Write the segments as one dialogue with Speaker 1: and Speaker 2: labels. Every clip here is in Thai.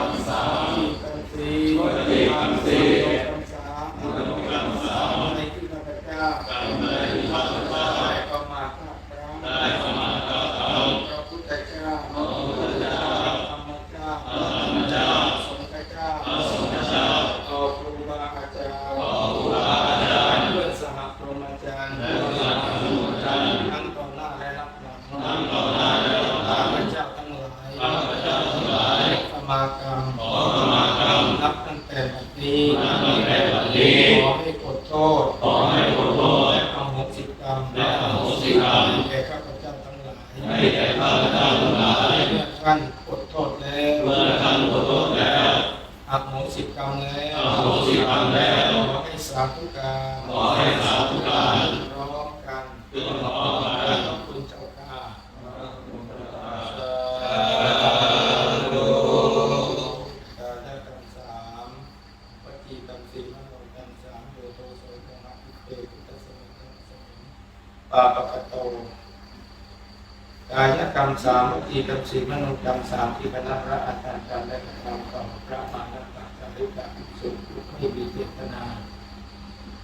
Speaker 1: ังสัพ มากรรมขอขมากรรมนับตั้งแต่บัดนี้นับตั้งแต่บัดนี้ ขอให้กดโทษ ขอให้กดโทษและอโหสิกรรมและอโหสิกรรมแก่ข้าพเจ้าทั้งหลายให้แก่ข้าพเจ้าทั้งหลายเมื่อท่านกดโทษแล้วเมื่อท่านกดโทษแล้วอาโหสิกรรมแล้วอาโหสิกรรมแล้ว ขอให้สาธุการขอให้สาธุการพร้อมกันพร้อม ปาปะกะโตกายกรรมสามวจีกรรมสี่มโนกรรมสามที่คณะพระอาจารย์การได้กระทำต่อพระมากษัตริย์ริกาสุขไม่มีเจตนา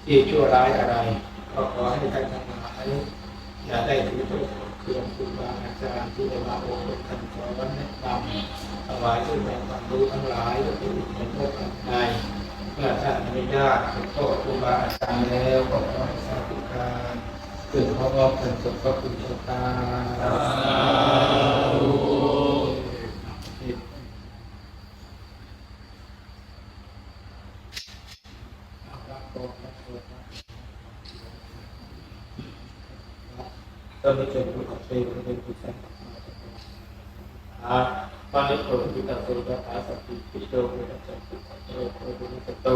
Speaker 1: ที่ชั่วร้ายอะไร ก็ขอให้ท่านทั้งหลายอย่าได้ถือโทษเครื่องครูบาอาจารย์ที่ได้มาอบรมท่านสอนแนะนำถวายซึ่งแบ่งความรู้ทั้งหลายและเป็นผลโทษอันใดเมื่อท่านอนุญาตขอโทษครูบาอาจารย์แล้วก็ขอ ขึ้นพร้อมๆกันสุขคุณเจ้าตาตอนนี้เป็นผู้ขับเป็นเป็นผู้แทนอาปานิโกวิตาโตตาสัพพิปิโตเวทัสสุขโตโตตุนิโต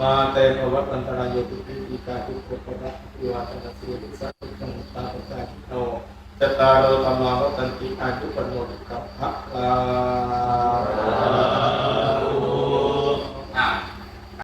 Speaker 1: มาเตภวัตันตรายตุปิวิกาทุกขะระวิวาตนาสีวิสัตตังตาปตาโนจตารโรธรรมาวัตันติอายุปโนกับพระลา